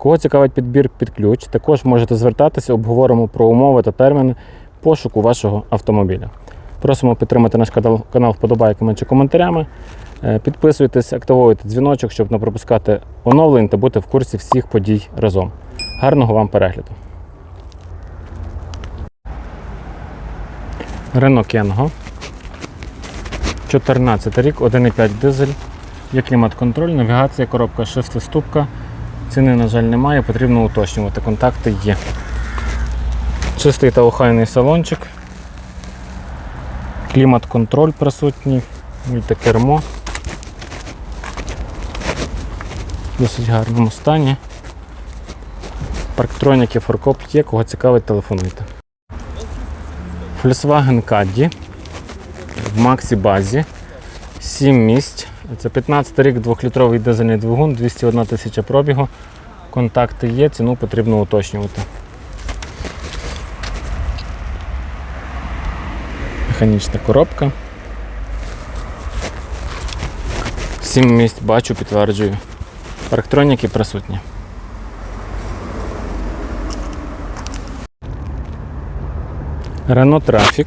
Кого цікавить підбір під ключ, також можете звертатися, обговоримо про умови та терміни пошуку вашого автомобіля. Просимо підтримати наш канал, вподобайками чи коментарями. Е, Підписуйтесь, активуйте дзвіночок, щоб не пропускати оновлень та бути в курсі всіх подій разом. Гарного вам перегляду. Рено Кенго. 14 рік, 1,5 дизель. Є клімат-контроль, навігація, коробка шестиступка. Ціни, на жаль, немає, потрібно уточнювати. Контакти є. Чистий та охайний салончик. Клімат-контроль присутній, мультикермо. В досить гарному стані. Парктроніки, форкоп є, кого цікавить, телефонуйте. Volkswagen Caddy в Максі базі. 7 місць. Це 15 рік, 2-літровий дизельний двигун, 201 тисяча пробігу. Контакти є, ціну потрібно уточнювати. Механічна коробка. 7 місць бачу, підтверджую. Парктроніки присутні. Renault Traffic.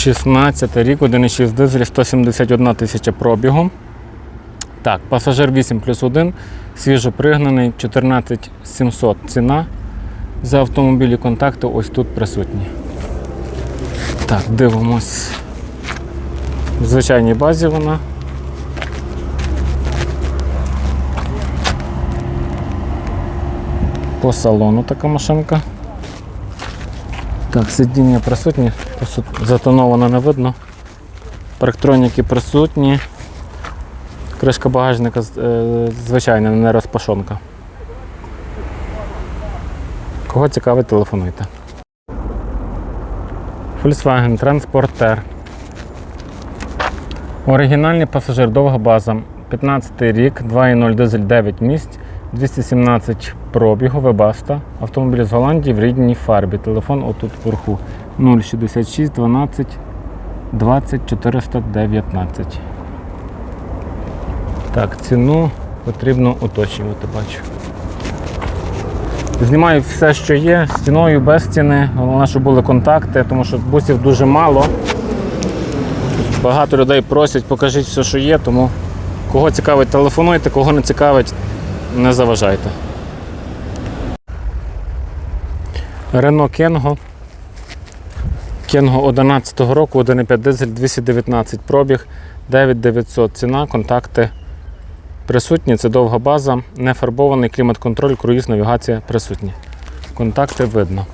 16 рік, 1,6 дизель, 171 тисяча пробігу. Так, пасажир 8 плюс 1, свіжопригнаний, 14 700 ціна. За автомобілі контакти ось тут присутні. Так, дивимось. В звичайній базі вона. По салону така машинка. Так, сидіння присутні, затоновано не видно. Парктроніки присутні. Кришка багажника е, звичайна, не розпашонка. Кого цікавить, телефонуйте. Volkswagen Transporter. Оригінальний пасажир, довга база. 15 рік, 2.0 дизель 9 місць, 217 пробігу, вебаста. Автомобіль з Голландії в рідній фарбі. Телефон отут вверху 066 12 20 419. Так, ціну потрібно уточнювати, бачу. Знімаю все, що є, з ціною, без ціни. Головне, щоб були контакти, тому що бусів дуже мало. Багато людей просять, покажіть все, що є, тому кого цікавить, телефонуйте, кого не цікавить, не заважайте. Рено Кенго. Кенго 11 року, 1,5 дизель, 219 пробіг, 9900 ціна, контакти присутні. Це довга база, не фарбований клімат-контроль, круїз, навігація присутні. Контакти видно.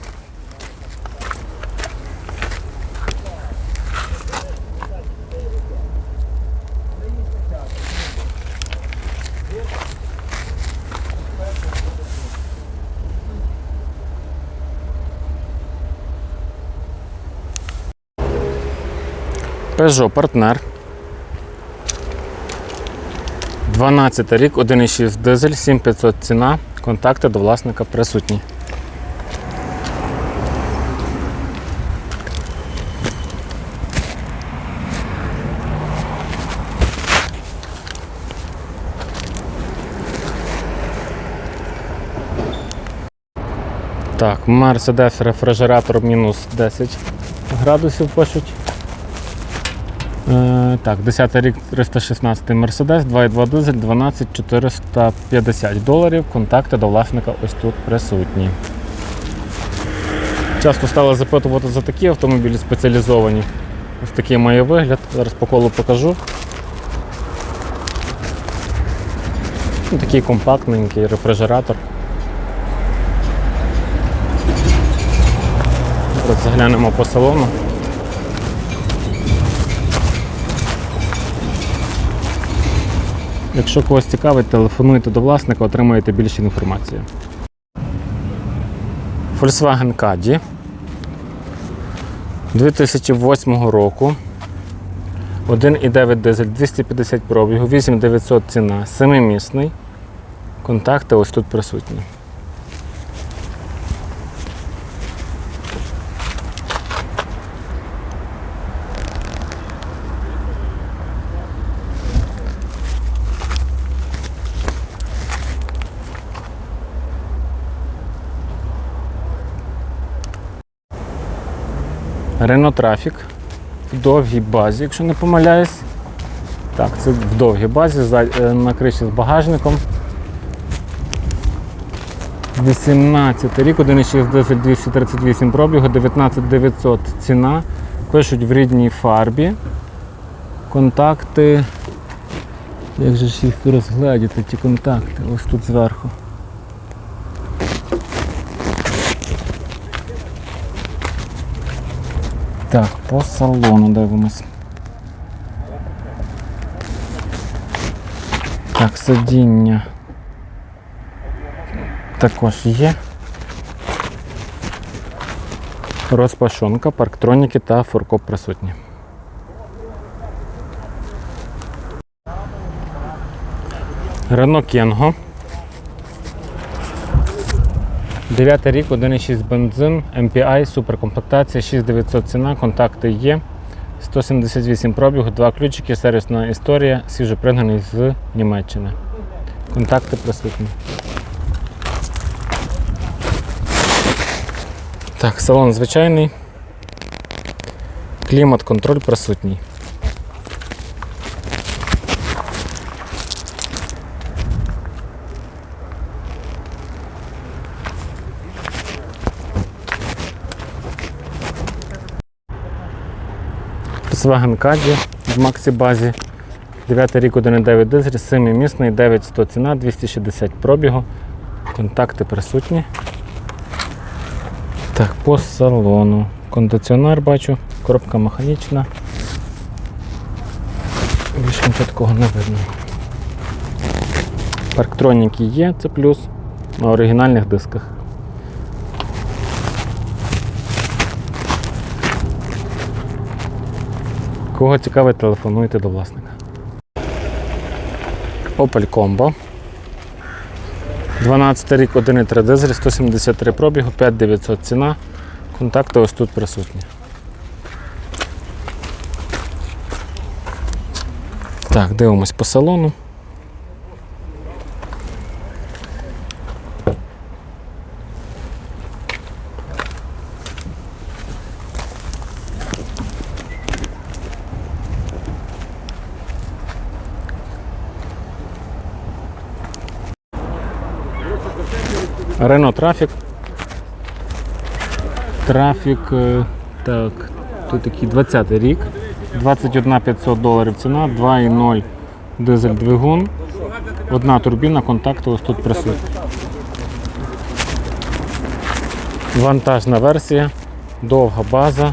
Peugeot партнер. 12 рік, 1,6 дизель, 7500 ціна. Контакти до власника присутні. Так, Mercedes рефрижератор мінус 10 градусів пишуть. Е, так, 10 рік 316 Mercedes, 2,2 дизель, 12 450 доларів. Контакти до власника ось тут присутні. Часто стали запитувати за такі автомобілі спеціалізовані. Ось такий має вигляд. Зараз по колу покажу. Ну, Такий компактненький рефрижератор. Зараз заглянемо по салону. Якщо когось цікавить, телефонуйте до власника, отримаєте більше інформації. Volkswagen Caddy 2008 року. 1,9 дизель, 250 пробігу, 8900 ціна, 7-місний. Контакти ось тут присутні. Renault Traffic в довгій базі, якщо не помиляюсь. Так, це в довгій базі е, на криші з багажником. 18 рік, 1,6 дизель 238 пробігу, 19 900 ціна. Пишуть в рідній фарбі. Контакти. Як же ж їх розгледіти, ті контакти? Ось тут зверху. Так, по салону дивимось. Так, сидіння також є. Розпашонка, парктроніки та форкоп присутні. Рено Кенго. 9 рік, 1,6 бензин, MPI, суперкомплектація, 6900 ціна, контакти є. 178 пробігу, два ключики, сервісна історія, свіжопригнаний з Німеччини. Контакти присутні. Так, салон звичайний. Клімат, контроль присутній. Volkswagen Caddy в Максі базі. 9 рік 1,9 дизель, 7-місний, 9100 ціна, 260 пробігу. Контакти присутні. Так, по салону. Кондиціонер бачу, коробка механічна. Більше нічого такого не видно. Парктроніки є, це плюс на оригінальних дисках. Кого цікавить, телефонуйте до власника. Opel Combo. 12 рік, 1,3 дизель, 173 пробігу, 5900 ціна. Контакти ось тут присутні. Так, дивимось по салону. Рено Трафік. Трафік, е, так, тут такий 20 рік. 21 500 доларів ціна, 2,0 дизель двигун. Одна турбіна, контакти ось тут присутні. Вантажна версія, довга база.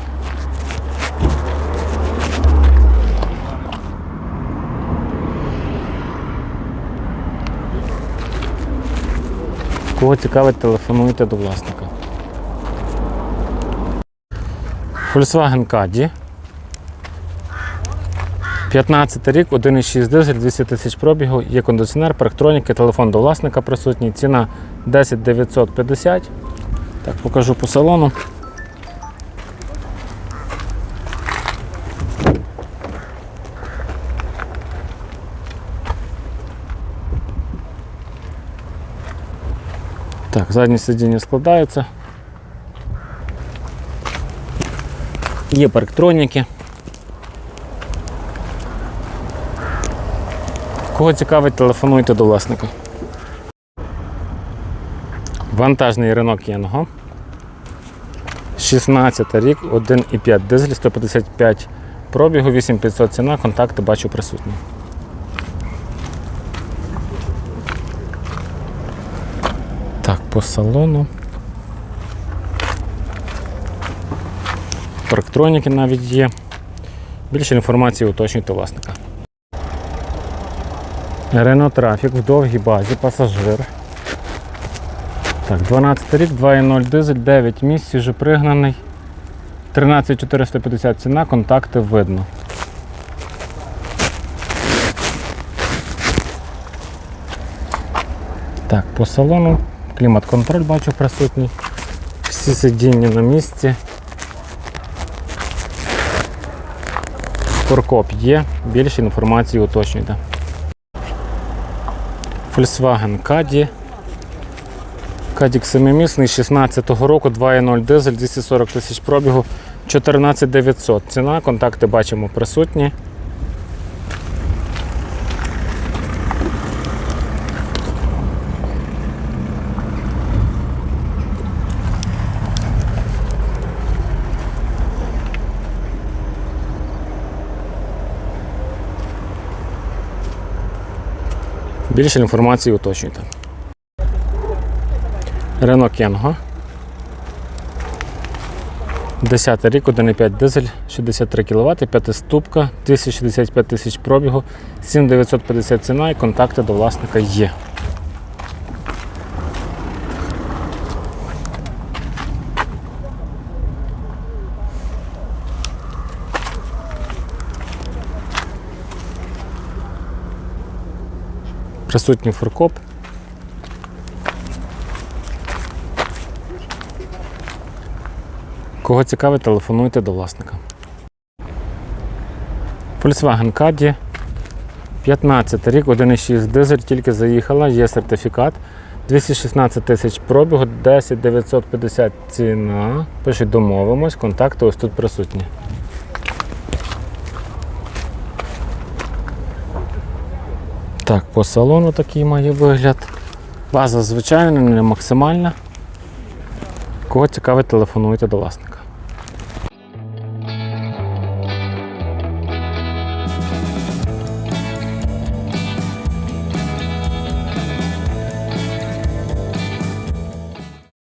Кого цікавить, телефонуйте до власника. Volkswagen Caddy. 15 рік, 1,6 дизель, 200 тисяч пробігу, є кондиціонер, парктроніки, телефон до власника присутній. Ціна 10 950. Так, покажу по салону. Так, задні сидіння складаються. Є парктроніки. Кого цікавить, телефонуйте до власника. Вантажний Renault Kangoo. 16 рік, 1,5 дизель, 155 пробігу, 8500 ціна, контакти бачу присутні. По салону. Парктроніки навіть є. Більше інформації уточнюйте власника. Renault Trafic в довгій базі, пасажир. Так, 12 рік, 2.0 дизель, 9 місць, вже пригнаний. 13450 ціна, контакти видно. Так, по салону клімат-контроль бачу присутній. Всі сидіння на місці. Форкоп є, більше інформації уточнюйте. Volkswagen Caddy. Кадік 7-місний 16-го року, 2.0 дизель, 240 тисяч пробігу, 14900. Ціна, контакти бачимо присутні. Більше інформації уточнюйте. Рено Кенго. 10 рік, 1,5 дизель, 63 кВт, 5 ступка, 265 тисяч пробігу, 7950 ціна і контакти до власника є. Присутній фуркоп. Кого цікавить, телефонуйте до власника. Volkswagen Caddy. 15 рік, 1,6 дизель, тільки заїхала, є сертифікат. 216 тисяч пробігу, 10 950 ціна. Пишуть, домовимось, контакти ось тут присутні. Так, по салону такий має вигляд. База звичайна, не максимальна. Кого цікавить, телефонуйте до власника.